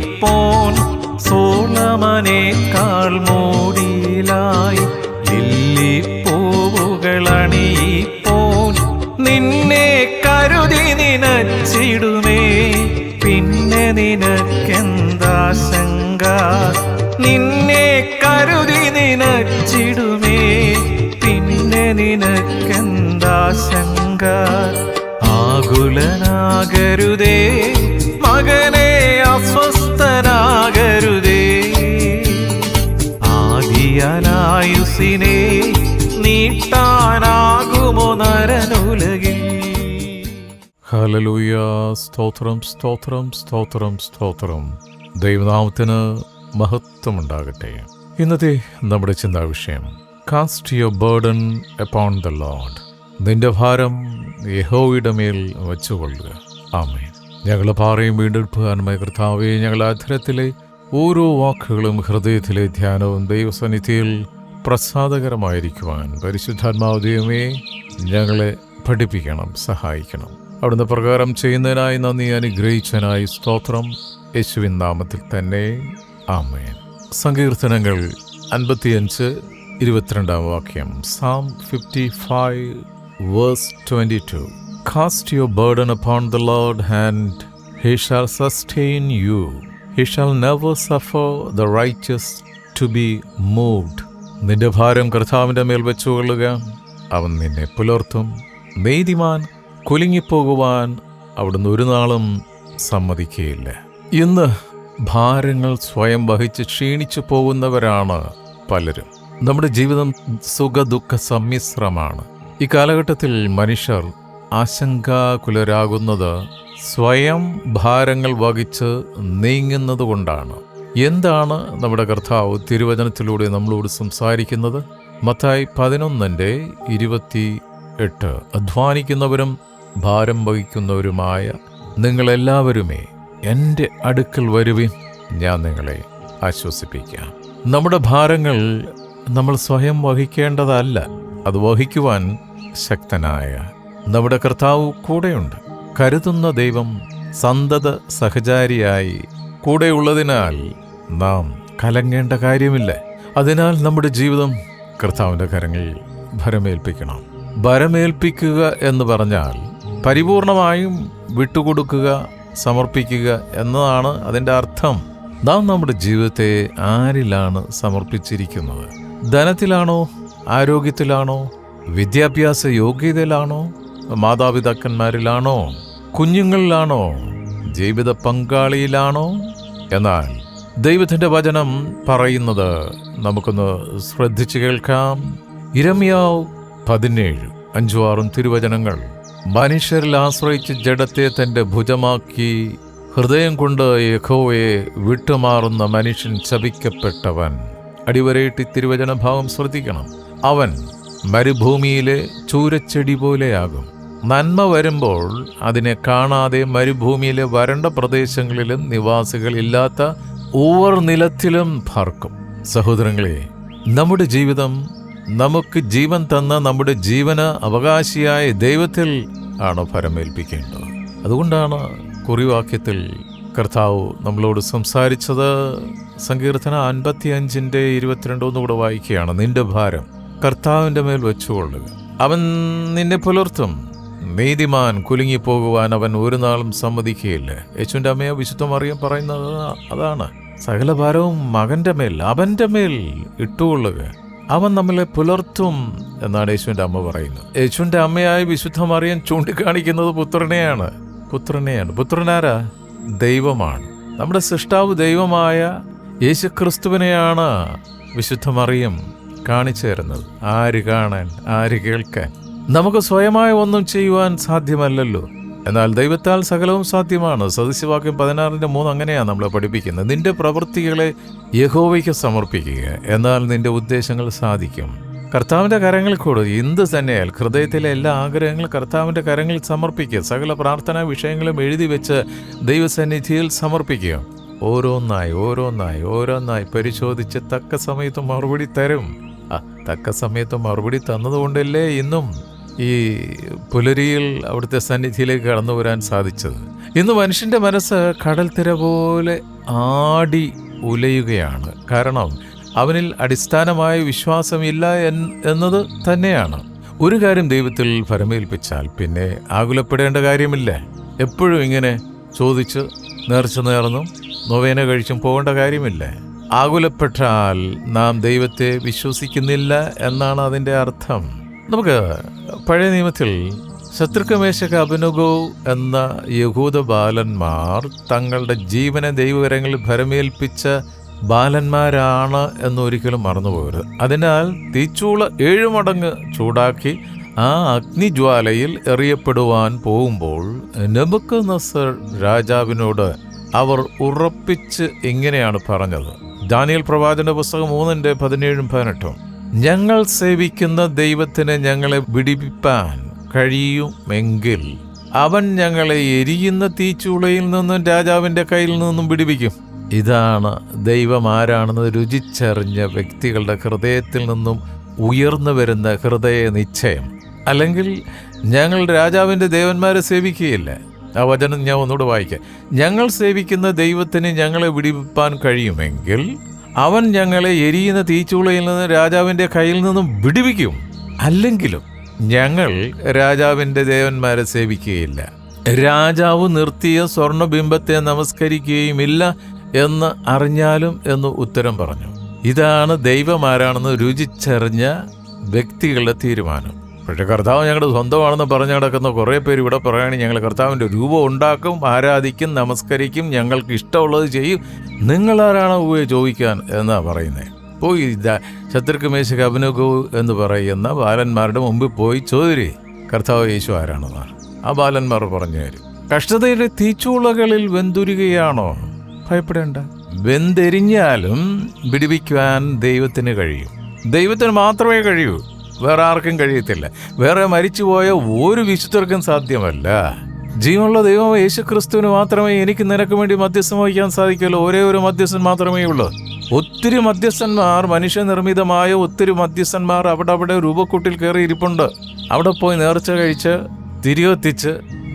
ലില്ലിപ്പൂവുകളണിപ്പോൻ സോളമനേക്കാൾ മോടിയിലായി ലില്ലിപ്പൂവുകളണിപ്പോൻ നിന്നെ കരുതി നിനച്ചിടുമേ. പിന്നെ നിനക്കെന്താശങ്ക? നിന്നെ കരുതി നിനച്ചിടുമേ. പിന്നെ നിനക്കെന്താശങ്ക? ആകുലനാകരുതേ. നീട്ടാനാകുമോ നരനുലകിൽ ഹലലൂയ സ്തോത്രം സ്തോത്രം സ്തോത്രം സ്തോത്രം. ദൈവനാമത്തിന് മഹത്വമുണ്ടാകട്ടെ. ഇന്നത്തെ നമ്മുടെ ചിന്താ വിഷയം cast your burden upon the Lord നിന്റെ ഭാരം യഹോയുടെ മേൽ വെച്ചുകൊള്ളുക. ആമേ ഞങ്ങൾ പാറയും വീണ്ടെടുപ്പുകാരനുമായ കർത്താവെ ഞങ്ങളുടെ അധരത്തിലെ ഓരോ വാക്കുകളും ഹൃദയത്തിലെ ധ്യാനവും ദൈവസന്നിധിയിൽ പ്രസാദകരമായിരിക്കുവാൻ പരിശുദ്ധാത്മാവ് ദൈവമേ ഞങ്ങളെ പഠിപ്പിക്കണം സഹായിക്കണം. അവിടുന്ന് പ്രകാരം ചെയ്യുന്നതിനായി നന്ദി അനുഗ്രഹിച്ചനായി സ്തോത്രം. യേശുവിൻ നാമത്തിൽ തന്നെ. ആമേൻ. സങ്കീർത്തനങ്ങൾ അൻപത്തിയഞ്ച് ഇരുപത്തിരണ്ടാം വാക്യം. Psalm fifty five verse twenty two cast your burden upon the Lord and he shall sustain you he shall never suffer the righteous to be moved നിന്റെ ഭാരം കർത്താവിന്റെ മേൽ വെച്ചുകൊള്ളുക. അവൻ നിന്നെ പുലർത്തും. നീതിമാൻ കുലുങ്ങിപ്പോകുവാൻ അവിടുന്ന് ഒരു നാളും സമ്മതിക്കുകയില്ല. ഇന്ന് ഭാരങ്ങൾ സ്വയം വഹിച്ച് ക്ഷീണിച്ചു പോകുന്നവരാണ് പലരും. നമ്മുടെ ജീവിതം സുഖ ദുഃഖ സമ്മിശ്രമാണ്. ഈ കാലഘട്ടത്തിൽ മനുഷ്യർ ആശങ്കാകുലരാകുന്നത് സ്വയം ഭാരങ്ങൾ വഹിച്ച് നീങ്ങുന്നത് കൊണ്ടാണ് എന്താണ് നമ്മുടെ കർത്താവ് തിരുവചനത്തിലൂടെ നമ്മളോട് സംസാരിക്കുന്നത്? മത്തായി പതിനൊന്നിന്റെ ഇരുപത്തി എട്ട് അധ്വാനിക്കുന്നവരും ഭാരം വഹിക്കുന്നവരുമായ നിങ്ങളെല്ലാവരുമേ എന്റെ അടുക്കൽ വരുവിൻ. ഞാൻ നിങ്ങളെ ആശ്വസിപ്പിക്കാം. നമ്മുടെ ഭാരങ്ങൾ നമ്മൾ സ്വയം വഹിക്കേണ്ടതല്ല അത് വഹിക്കുവാൻ ശക്തനായ നമ്മുടെ കർത്താവ് കൂടെയുണ്ട്. കരുതുന്ന ദൈവം സന്തത സഹചാരിയായി കൂടെയുള്ളതിനാൽ നാം കലങ്ങേണ്ട കാര്യമില്ല? അതിനാൽ നമ്മുടെ ജീവിതം കർത്താവിന്റെ കരങ്ങളിൽ ഭരമേൽപ്പിക്കണം. ഭരമേൽപ്പിക്കുക എന്ന് പറഞ്ഞാൽ പരിപൂർണമായും വിട്ടുകൊടുക്കുക സമർപ്പിക്കുക എന്നതാണ് അതിന്റെ അർത്ഥം. നാം നമ്മുടെ ജീവിതത്തെ ആരിലാണ് സമർപ്പിച്ചിരിക്കുന്നത്? ധനത്തിലാണോ? ആരോഗ്യത്തിലാണോ? വിദ്യാഭ്യാസ യോഗ്യതയിലാണോ? മാതാപിതാക്കന്മാരിലാണോ? കുഞ്ഞുങ്ങളിലാണോ? ജീവിത പങ്കാളിയിലാണോ? എന്നാൽ ദൈവത്തിന്റെ വചനം പറയുന്നത് നമുക്കൊന്ന് ശ്രദ്ധിച്ചു കേൾക്കാം. ഇരമ്യാവ് പതിനേഴ് അഞ്ചു ആറും തിരുവചനങ്ങൾ. മനുഷ്യരിൽ ആശ്രയിച്ച് ജഡത്തെ തന്റെ ഭുജമാക്കി ഹൃദയം കൊണ്ട് യഹോവയെ വിട്ടുമാറുന്ന മനുഷ്യൻ ശപിക്കപ്പെട്ടവൻ. അടിവരയിട്ട് തിരുവചന ഭാവം ശ്രദ്ധിക്കണം. അവൻ മരുഭൂമിയിലെ ചൂരച്ചെടി പോലെയാകും. നന്മ വരുമ്പോൾ അതിനെ കാണാതെ മരുഭൂമിയിലെ വരണ്ട പ്രദേശങ്ങളിലും നിവാസികളില്ലാത്ത ഊവർ നിലത്തിലും പാർക്കും. സഹോദരങ്ങളെ നമ്മുടെ ജീവിതം നമുക്ക് ജീവൻ തന്ന നമ്മുടെ ജീവന അവകാശിയായ ദൈവത്തിൽ ആണ് ഫലമേൽപ്പിക്കേണ്ടത് അതുകൊണ്ടാണ് കുറിവാക്യത്തിൽ കർത്താവ് നമ്മളോട് സംസാരിച്ചത് സങ്കീർത്തന അൻപത്തി അഞ്ചിന്റെ ഇരുപത്തിരണ്ടോന്ന് കൂടെ വായിക്കുകയാണ്. നിന്റെ ഭാരം കർത്താവിന്റെ മേൽ വെച്ചുകൊള്ളുക. അവൻ നിന്നെ പുലർത്തും. നീതിമാൻ കുലുങ്ങിപ്പോകുവാൻ അവൻ ഒരു നാളും സമ്മതിക്കുകയില്ല. യേശുവിന്റെ അമ്മയെ വിശുദ്ധ മറിയം പറയുന്നത് അതാണ്. സകല ഭാരവും മകന്റെ മേൽ അവന്റെ മേൽ ഇട്ടുകൊള്ളുക. അവൻ നമ്മളെ പുലർത്തും എന്നാണ് യേശുവിന്റെ അമ്മ പറയുന്നത്. യേശുവിന്റെ അമ്മയായ വിശുദ്ധ മറിയം ചൂണ്ടിക്കാണിക്കുന്നത് പുത്രനെയാണ്. പുത്രനെയാണ്. പുത്രനാരാ? ദൈവമാണ്. നമ്മുടെ സൃഷ്ടാവ് ദൈവമായ യേശു ക്രിസ്തുവിനെയാണ് വിശുദ്ധ മറിയം കാണിച്ചു തരുന്നത്. ആര് കാണാൻ ആര് കേൾക്കാൻ? നമുക്ക് സ്വയമായി ഒന്നും ചെയ്യുവാൻ സാധ്യമല്ലല്ലോ. എന്നാൽ ദൈവത്താൽ സകലവും സാധ്യമാണ്. സദസ്യവാക്യം പതിനാറിന്റെ മൂന്ന് അങ്ങനെയാണ് നമ്മളെ പഠിപ്പിക്കുന്നത്. നിന്റെ പ്രവൃത്തികളെ യഹോവയ്ക്ക് സമർപ്പിക്കുക. എന്നാൽ നിന്റെ ഉദ്ദേശങ്ങൾ സാധിക്കും. കർത്താവിന്റെ കരങ്ങൾ കൂടെ എന്ത് തന്നെയാൽ ഹൃദയത്തിലെ എല്ലാ ആഗ്രഹങ്ങളും കർത്താവിന്റെ കരങ്ങളിൽ സമർപ്പിക്കുക. സകല പ്രാർത്ഥനാ വിഷയങ്ങളും എഴുതി വെച്ച് ദൈവസന്നിധിയിൽ സമർപ്പിക്കുക. ഓരോന്നായി ഓരോന്നായി ഓരോന്നായി പരിശോധിച്ച് തക്ക സമയത്ത് മറുപടി തരും. ആ തക്ക സമയത്ത് മറുപടി തന്നതുകൊണ്ടല്ലേ ഇന്നും ഈ പുലരിയിൽ അവിടുത്തെ സന്നിധിയിലേക്ക് കടന്നു വരാൻ സാധിച്ചത്. ഇന്ന് മനുഷ്യന്റെ മനസ്സ് കടൽ തിര പോലെ ആടി ഉലയുകയാണ്. കാരണം അവനിൽ അടിസ്ഥാനമായ വിശ്വാസമില്ല എന്നത് തന്നെയാണ്. ഒരു കാര്യം ദൈവത്തിൽ ഫലമേൽപ്പിച്ചാൽ പിന്നെ ആകുലപ്പെടേണ്ട കാര്യമില്ല. എപ്പോഴും ഇങ്ങനെ ചോദിച്ച് നേർച്ച നേർന്നും നൊവേന കഴിച്ചും പോകേണ്ട കാര്യമില്ല. ആകുലപ്പെട്ടാൽ നാം ദൈവത്തെ വിശ്വസിക്കുന്നില്ല എന്നാണ് അതിന്റെ അർത്ഥം. നമുക്ക് പഴയ നിയമത്തിൽ ശത്രുക്കമേശക അഭിനുഗോ എന്ന യഹൂദ ബാലന്മാർ തങ്ങളുടെ ജീവനെ ദൈവകരങ്ങളിൽ ഭരമേൽപ്പിച്ച ബാലന്മാരാണ് എന്നൊരിക്കലും മറന്നുപോകരുത്. അതിനാൽ തീച്ചൂള ഏഴു മടങ്ങ് ചൂടാക്കി ആ അഗ്നിജ്വാലയിൽ എറിയപ്പെടുവാൻ പോകുമ്പോൾ നെബുക്ക് നസർ രാജാവിനോട് അവർ ഉറപ്പിച്ച് ഇങ്ങനെയാണ് പറഞ്ഞത്. ദാനിയൽ പ്രവാചന പുസ്തകം മൂന്നിന്റെ പതിനേഴും പതിനെട്ടും. ഞങ്ങൾ സേവിക്കുന്ന ദൈവത്തിന് ഞങ്ങളെ വിടിപ്പിപ്പാൻ കഴിയുമെങ്കിൽ അവൻ ഞങ്ങളെ എരിയുന്ന തീച്ചൂളയിൽ നിന്നും രാജാവിന്റെ കയ്യിൽ നിന്നും വിടിപ്പിക്കും ഇതാണ് ദൈവം ആരാണെന്ന് രുചിച്ചറിഞ്ഞ വ്യക്തികളുടെ ഹൃദയത്തിൽ നിന്നും ഉയർന്നു വരുന്ന ഹൃദയ നിശ്ചയം. അല്ലെങ്കിൽ ഞങ്ങൾ രാജാവിന്റെ ദേവന്മാരെ സേവിക്കുകയില്ല. ആ വചനം ഞാൻ ഒന്നുകൂടെ വായിക്കാം. ഞങ്ങൾ സേവിക്കുന്ന ദൈവത്തിന് ഞങ്ങളെ വിടിവിപ്പാൻ കഴിയുമെങ്കിൽ അവൻ ഞങ്ങളെ എരിയുന്ന തീച്ചൂളയിൽ നിന്ന് രാജാവിന്റെ കയ്യിൽ നിന്നും വിടുവിക്കും. അല്ലെങ്കിലും ഞങ്ങൾ രാജാവിന്റെ ദേവന്മാരെ സേവിക്കുകയില്ല. രാജാവ് നിർത്തിയ സ്വർണബിംബത്തെ നമസ്കരിക്കുകയുമില്ല എന്ന് അറിഞ്ഞാലും എന്ന് ഉത്തരം പറഞ്ഞു. ഇതാണ് ദൈവമാരാണെന്ന് രുചിച്ചറിഞ്ഞ വ്യക്തികളുടെ തീരുമാനം. പക്ഷെ കർത്താവ് ഞങ്ങളുടെ സ്വന്തമാണെന്ന് പറഞ്ഞു നടക്കുന്ന കുറേ പേര് ഇവിടെ പറയുകയാണെങ്കിൽ ഞങ്ങൾ കർത്താവിന്റെ രൂപം ഉണ്ടാക്കും ആരാധിക്കും നമസ്കരിക്കും ഞങ്ങൾക്ക് ഇഷ്ടമുള്ളത് ചെയ്യും. നിങ്ങളാരാണ് പോയി ചോദിക്കാൻ എന്നാണ് പറയുന്നത് പോയി ശത്രുക്ക് മേശ അഭിനകു എന്ന് പറയുന്ന ബാലന്മാരുടെ മുമ്പിൽ പോയി ചോദിരി കർത്താവ് യേശു ആരാണെന്നാണ് ആ ബാലന്മാർ പറഞ്ഞു തരും. കഷ്ടതയുടെ തീച്ചൂളകളിൽ വെന്തുരുകയാണോ? ഭയപ്പെടേണ്ട. വെന്തെരിഞ്ഞാലും പിടിപ്പിക്കുവാൻ ദൈവത്തിന് കഴിയും. ദൈവത്തിന് മാത്രമേ കഴിയൂ. വേറെ ആർക്കും കഴിയത്തില്ല. വേറെ മരിച്ചുപോയ ഒരു വിശുദ്ധർക്കും സാധ്യമല്ല. ജീവനുള്ള ദൈവം യേശു ക്രിസ്തുവിന് മാത്രമേ എനിക്ക് നിനക്ക് വേണ്ടി മധ്യസ്ഥം വഹിക്കാൻ സാധിക്കുള്ളൂ ഒരേ ഒരു മധ്യസ്ഥൻ മാത്രമേ ഉള്ളൂ. ഒത്തിരി മധ്യസ്ഥന്മാർ മനുഷ്യനിർമ്മിതമായ ഒത്തിരി മധ്യസ്ഥന്മാർ അവിടെ അവിടെ രൂപക്കൂട്ടിൽ കയറി ഇരിപ്പുണ്ട്. അവിടെ പോയി നേർച്ച കഴിച്ച് തിരിയൊത്തിച്ച്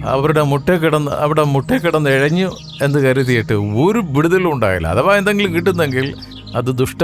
അവരുടെ മുട്ട കിടന്ന് അവിടെ മുട്ട കിടന്ന് ഇഴഞ്ഞു എന്ന് കരുതിയിട്ട് ഒരു വിടുതലും ഉണ്ടായില്ല. അഥവാ എന്തെങ്കിലും കിട്ടുന്നെങ്കിൽ അത് ദുഷ്ട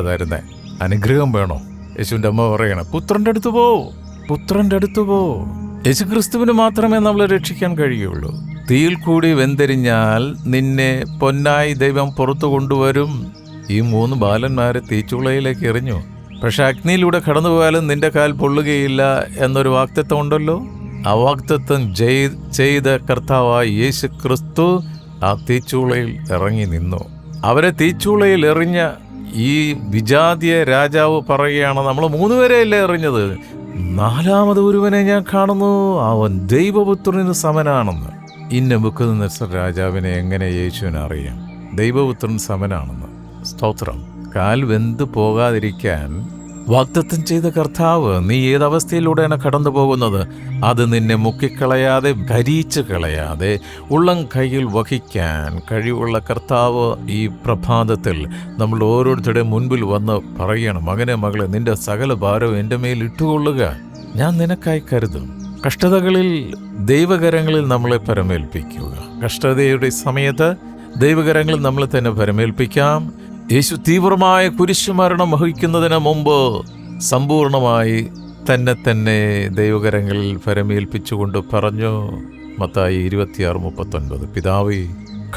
തരുന്നേ. അനുഗ്രഹം വേണോ? യേശുവിന്റെ അമ്മ പറയണം പുത്രന്റെ അടുത്ത് പോ പുത്രന്റെ അടുത്ത് പോ. യേശുക്രിസ്തുവിന് മാത്രമേ നമ്മളെ രക്ഷിക്കാൻ കഴിയുള്ളൂ. തീയിൽ കൂടി വെന്തെരിഞ്ഞാൽ നിന്നെ പൊന്നായി ദൈവം പുറത്തു കൊണ്ടുവരും. ഈ മൂന്ന് ബാലന്മാരെ തീച്ചുളയിലേക്ക് എറിഞ്ഞു. പക്ഷെ അഗ്നിയിലൂടെ കടന്നു പോയാലും നിന്റെ കാൽ പൊള്ളുകയില്ല എന്നൊരു വാക്തത്വം ഉണ്ടല്ലോ. ആ വാക്തത്വം ജയ് ചെയ്ത കർത്താവായ യേശു ക്രിസ്തു ആ തീച്ചൂളയിൽ ഇറങ്ങി നിന്നു. അവരെ തീച്ചൂളയിൽ എറിഞ്ഞ ഈ വിജാതിയ രാജാവ് പറയുകയാണ് നമ്മൾ മൂന്നുപേരെയല്ലേ എറിഞ്ഞത് നാലാമത് ഒരുവനെ ഞാൻ കാണുന്നു. അവൻ ദൈവപുത്രന് സമനാണെന്ന്. ഇന്ന ബുക്ക് രാജാവിനെ എങ്ങനെ യേശുവിനെ അറിയാം? ദൈവപുത്രൻ സമനാണെന്ന്. സ്തോത്രം. കാൽ വെന്ത് പോകാതിരിക്കാൻ വാഗ്ദത്തം ചെയ്ത കർത്താവ് നീ ഏതവസ്ഥയിലൂടെയാണ് കടന്നു പോകുന്നത് അത് നിന്നെ മുക്കിക്കളയാതെ ഭരിച്ചു കളയാതെ ഉള്ളം കയ്യിൽ വഹിക്കാൻ കഴിവുള്ള കർത്താവ് ഈ പ്രഭാതത്തിൽ നമ്മൾ ഓരോരുത്തരുടെയും മുൻപിൽ വന്ന് പറയണം. മകനെ മകളെ നിന്റെ സകല ഭാരവും എന്റെ മേൽ ഇട്ടുകൊള്ളുക. ഞാൻ നിനക്കായി കരുതും. കഷ്ടതകളിൽ ദൈവകരങ്ങളിൽ നമ്മളെ പരമേൽപ്പിക്കുക. കഷ്ടതയുടെ സമയത്ത് ദൈവകരങ്ങളിൽ നമ്മളെ തന്നെ പരമേൽപ്പിക്കാം. യേശു തീവ്രമായ കുരിശുമരണം വഹിക്കുന്നതിന് മുമ്പ് സമ്പൂർണമായി തന്നെ തന്നെ ദൈവകരങ്ങളിൽ ഫരമേൽപ്പിച്ചുകൊണ്ട് പറഞ്ഞു. മത്തായി ഇരുപത്തിയാറ് മുപ്പത്തൊൻപത്. പിതാവേ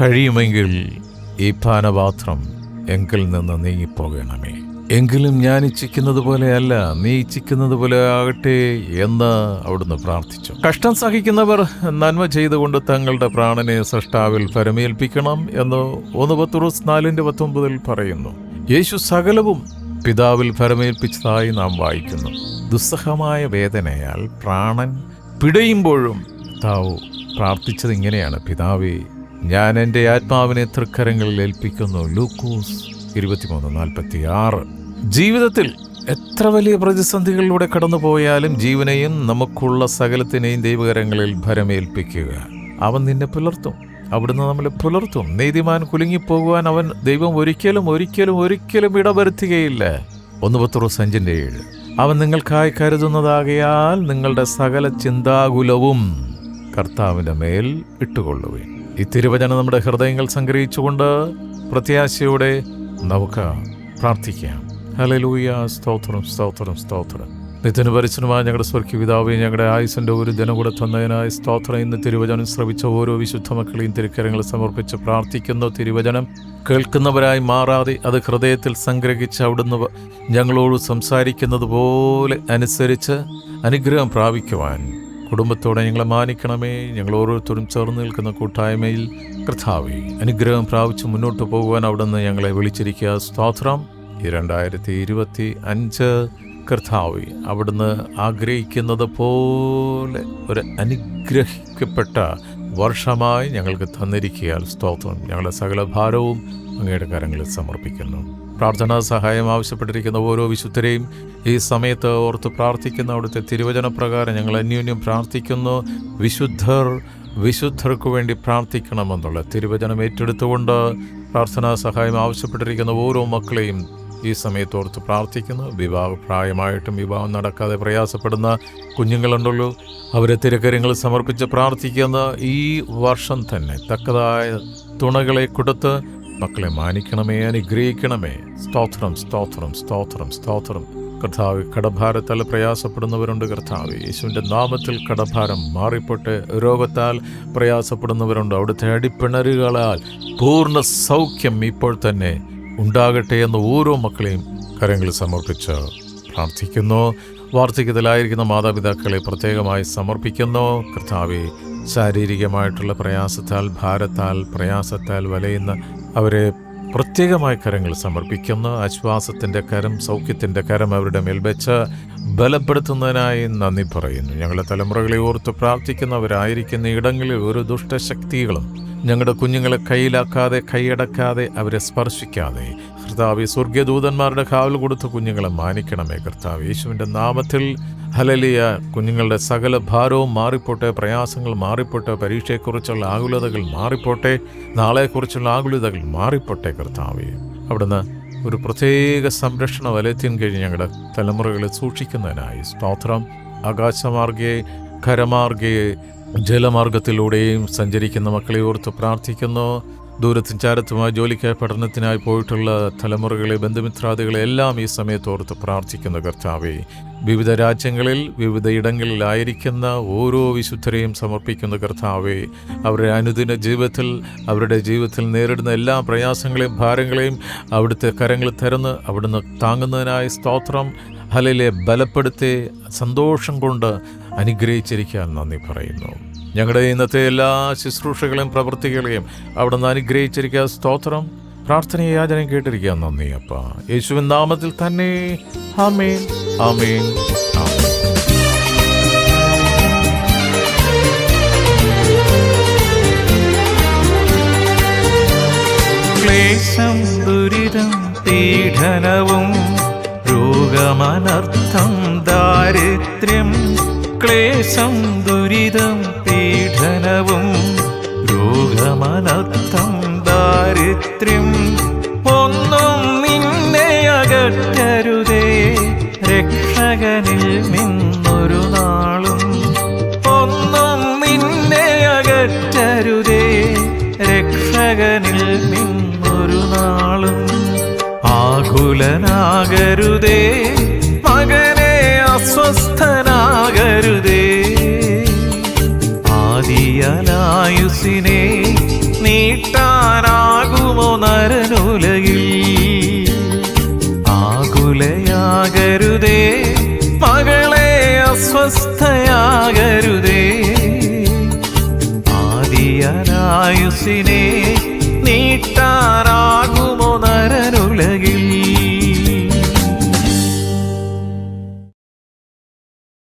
കഴിയുമെങ്കിൽ ഈ പാനപാത്രം എങ്കിൽ നിന്ന് നീങ്ങിപ്പോകണമേ. എങ്കിലും ഞാൻ ഇച്ഛിക്കുന്നത് പോലെയല്ല നീ ഇച്ഛിക്കുന്നത് പോലെ ആകട്ടെ എന്ന് അവിടുന്ന് പ്രാർത്ഥിച്ചു. കഷ്ടം സഹിക്കുന്നവർ നന്മ ചെയ്തുകൊണ്ട് തങ്ങളുടെ പ്രാണനെ സൃഷ്ടാവിൽ പരമേൽപ്പിക്കണം എന്ന് ഒന്ന് പത്തുറൂസ് നാലിന്റെ പത്തൊമ്പതിൽ പറയുന്നു. യേശു സകലവും പിതാവിൽ പരമേൽപ്പിച്ചതായി നാം വായിക്കുന്നു. ദുസ്സഹമായ വേദനയാൽ പ്രാണൻ പിടയുമ്പോഴും താവു പ്രാർത്ഥിച്ചത് ഇങ്ങനെയാണ്. പിതാവേ ഞാൻ എന്റെ ആത്മാവിനെ തൃക്കരങ്ങളിൽ ഏൽപ്പിക്കുന്നു. ലൂക്കോസ് ഇരുപത്തിമൂന്ന് നാൽപ്പത്തി ആറ് ജീവിതത്തിൽ എത്ര വലിയ പ്രതിസന്ധികളിലൂടെ കടന്നു പോയാലും ജീവനെയും നമുക്കുള്ള സകലത്തിനെയും ദൈവകരങ്ങളിൽ ഭരമേൽപ്പിക്കുക. അവൻ നിന്നെ പുലർത്തും. അവിടുന്ന് നമ്മളെ പുലർത്തും. നീതിമാൻ കുലുങ്ങിപ്പോകുവാൻ അവൻ ദൈവം ഒരിക്കലും ഒരിക്കലും ഒരിക്കലും ഇടവരുത്തുകയില്ല. ഒന്ന് പത്തുറു സഞ്ചിന്റെ ഏഴ്. അവൻ നിങ്ങൾക്കായി കരുതുന്നതാകയാൽ നിങ്ങളുടെ സകല ചിന്താകുലവും കർത്താവിന്റെ മേൽ ഇട്ടുകൊള്ളുവേ ഈ തിരുവചനം നമ്മുടെ ഹൃദയങ്ങൾ സംഗ്രഹിച്ചുകൊണ്ട് പ്രത്യാശയോടെ നമുക്ക് പ്രാർത്ഥിക്കാം. ഹലലൂയ സ്തോത്രം സ്തോത്രം സ്തോത്രം. നിത്യന് പരിശുദ്ധമായ ഞങ്ങളുടെ സ്വർഗീയ പിതാവേ ഞങ്ങളുടെ ആയുസിന്റെ ഒരു ദിനം കൂടെ തന്നതിനായി സ്തോത്രം. ഇന്ന് തിരുവചനം ശ്രവിച്ച ഓരോ വിശുദ്ധ മക്കളെയും തിരുക്കരങ്ങൾ സമർപ്പിച്ച് പ്രാർത്ഥിക്കുന്നു. തിരുവചനം കേൾക്കുന്നവരായി മാറാതെ അത് ഹൃദയത്തിൽ സംഗ്രഹിച്ച് അവിടുന്ന് ഞങ്ങളോട് സംസാരിക്കുന്നത് പോലെ അനുസരിച്ച് അനുഗ്രഹം പ്രാപിക്കുവാൻ കുടുംബത്തോടെ ഞങ്ങളെ മാനിക്കണമേ. ഞങ്ങൾ ഓരോരുത്തരും ചേർന്ന് നിൽക്കുന്ന കൂട്ടായ്മയിൽ കർത്താവെ അനുഗ്രഹം പ്രാപിച്ച് മുന്നോട്ട് പോകുവാൻ അവിടുന്ന് ഞങ്ങളെ വിളിച്ചിരിക്കുക. സ്തോത്രം. രണ്ടായിരത്തി ഇരുപത്തി അഞ്ച് കർത്താവെ അവിടുന്ന് ആഗ്രഹിക്കുന്നത് പോലെ ഒരു അനുഗ്രഹിക്കപ്പെട്ട വർഷമായി ഞങ്ങൾക്ക് തന്നിരിക്കുക സ്തോത്രം. ഞങ്ങളുടെ സകല ഭാരവും അങ്ങയുടെ കരങ്ങളിൽ സമർപ്പിക്കുന്നു. പ്രാർത്ഥനാ സഹായം ആവശ്യപ്പെട്ടിരിക്കുന്ന ഓരോ വിശുദ്ധരെയും ഈ സമയത്ത് ഓർത്ത് പ്രാർത്ഥിക്കുന്ന അവിടുത്തെ തിരുവചന പ്രകാരം ഞങ്ങൾ അന്യോന്യം പ്രാർത്ഥിക്കുന്നു. വിശുദ്ധർ വിശുദ്ധർക്ക് വേണ്ടി പ്രാർത്ഥിക്കണമെന്നുള്ള തിരുവചനം ഏറ്റെടുത്തുകൊണ്ട് പ്രാർത്ഥനാ സഹായം ആവശ്യപ്പെട്ടിരിക്കുന്ന ഓരോ മക്കളെയും ഈ സമയത്തോർത്ത് പ്രാർത്ഥിക്കുന്നു. വിവാഹ പ്രായമായിട്ടും വിവാഹം നടക്കാതെ പ്രയാസപ്പെടുന്ന കുഞ്ഞുങ്ങളുണ്ടല്ലോ അവരെ തിരക്കര്യങ്ങൾ സമർപ്പിച്ച് പ്രാർത്ഥിക്കുന്ന ഈ വർഷം തന്നെ തക്കതായ തുണകളെ കൊടുത്ത് മക്കളെ മാനിക്കണമേ അനുഗ്രഹിക്കണമേ. സ്തോത്രം സ്തോത്രം സ്തോത്രം സ്തോത്രം. കർത്താവ് കടഭാരത്താൽ പ്രയാസപ്പെടുന്നവരുണ്ട് കർത്താവ്. യേശുവിന്റെ നാമത്തിൽ കടഭാരം മാറിപ്പോട്ട്. രോഗത്താൽ പ്രയാസപ്പെടുന്നവരുണ്ട്. അവിടുത്തെ അടിപ്പിണരുകളാൽ പൂർണ സൗഖ്യം ഇപ്പോൾ തന്നെ ഉണ്ടാകട്ടെ എന്ന് ഓരോ മക്കളെയും കരങ്ങൾ സമർപ്പിച്ച് പ്രാർത്ഥിക്കുന്നു. വാർദ്ധക്യത്തിലായിരിക്കുന്ന മാതാപിതാക്കളെ പ്രത്യേകമായി സമർപ്പിക്കുന്നു. കർത്താവെ ശാരീരികമായിട്ടുള്ള പ്രയാസത്താൽ ഭാരത്താൽ പ്രയാസത്താൽ വലയുന്ന അവരെ പ്രത്യേകമായ കരങ്ങൾ സമർപ്പിക്കുന്നു. ആശ്വാസത്തിന്റെ കരം സൗഖ്യത്തിന്റെ കരം അവരുടെ മേൽ വെച്ച് ബലപ്പെടുത്തുന്നതിനായി നന്ദി പറയുന്നു. ഞങ്ങളുടെ തലമുറകളെ ഓർത്ത് പ്രാർത്ഥിക്കുന്നവരായിരിക്കുന്ന ഇടങ്ങളിൽ ഒരു ദുഷ്ടശക്തികളും ഞങ്ങളുടെ കുഞ്ഞുങ്ങളെ കയ്യിലാക്കാതെ കൈയടക്കാതെ അവരെ സ്പർശിക്കാതെ കർത്താവ് സ്വർഗീയദൂതന്മാരുടെ കാവൽ കൊടുത്ത കുഞ്ഞുങ്ങളെ മാനിക്കണമേ കർത്താവ്. യേശുവിന്റെ നാമത്തിൽ ഹലലിയ കുഞ്ഞുങ്ങളുടെ സകല ഭാരവും മാറിപ്പോട്ടെ പ്രയാസങ്ങൾ മാറിപ്പോട്ടെ പരീക്ഷയെക്കുറിച്ചുള്ള ആകുലതകൾ മാറിപ്പോട്ടെ നാളെക്കുറിച്ചുള്ള ആകുലതകൾ മാറിപ്പോട്ടെ കർത്താവേ. അവിടുന്ന് ഒരു പ്രത്യേക സംരക്ഷണ വലയത്തിന് കഴിഞ്ഞ് ഞങ്ങളുടെ തലമുറകളെ സൂക്ഷിക്കുന്നതിനായി സ്തോത്രം. ആകാശമാർഗേ ഖരമാർഗേ ജലമാർഗത്തിലൂടെയും സഞ്ചരിക്കുന്ന മക്കളെ ഓർത്ത് പ്രാർത്ഥിക്കുന്നു. ദൂരത്തും ചാരത്തുമായി ജോലിക്കായി പഠനത്തിനായി പോയിട്ടുള്ള തലമുറകളെ ബന്ധുമിത്രാദികളെ എല്ലാം ഈ സമയത്ത് ഓർത്ത് പ്രാർത്ഥിക്കുന്നു കർത്താവെ വിവിധ രാജ്യങ്ങളിൽ വിവിധ ഇടങ്ങളിലായിരിക്കുന്ന ഓരോ വിശുദ്ധരെയും സമർപ്പിക്കുന്ന കർത്താവെ അവരുടെ അനുദിന ജീവിതത്തിൽ അവരുടെ ജീവിതത്തിൽ നേരിടുന്ന എല്ലാ പ്രയാസങ്ങളെയും ഭാരങ്ങളെയും അവിടുത്തെ കരങ്ങൾ തരുന്ന് അവിടുന്ന് താങ്ങുന്നതിനായി സ്തോത്രം ഹലയിലെ ബലപ്പെടുത്തി സന്തോഷം കൊണ്ട് അനുഗ്രഹിച്ചിരിക്കാൻ നന്ദി പറയുന്നു. ഞങ്ങളുടെ ഇന്നത്തെ എല്ലാ ശുശ്രൂഷകളെയും പ്രവൃത്തികളെയും അവിടുന്ന് അനുഗ്രഹിച്ചിരിക്കുക. സ്തോത്രം. പ്രാർത്ഥനയെ യാചനയും കേട്ടിരിക്കുക. നന്ദി അപ്പ. യേശുവിൻ നാമത്തിൽ തന്നെ. ആമേൻ. ആമേൻ. ക്ലേശം ദുരിതം പീഡനവും രോഗമനർത്ഥം ദാരിദ്ര്യം ക്ലേശം ദുരിതം പീഡനവും രോഗമനർത്ഥം ദാരിദ്ര്യം ഒന്നും നിന്നെ അകറ്റരുതേ. രക്ഷകനിൽ നിന്നൊരു നാളും ഒന്നും നിന്നെ അകറ്റരുതേ. രക്ഷകനിൽ നിന്നൊരു നാളും ആകുലനാകരുതേ. See it.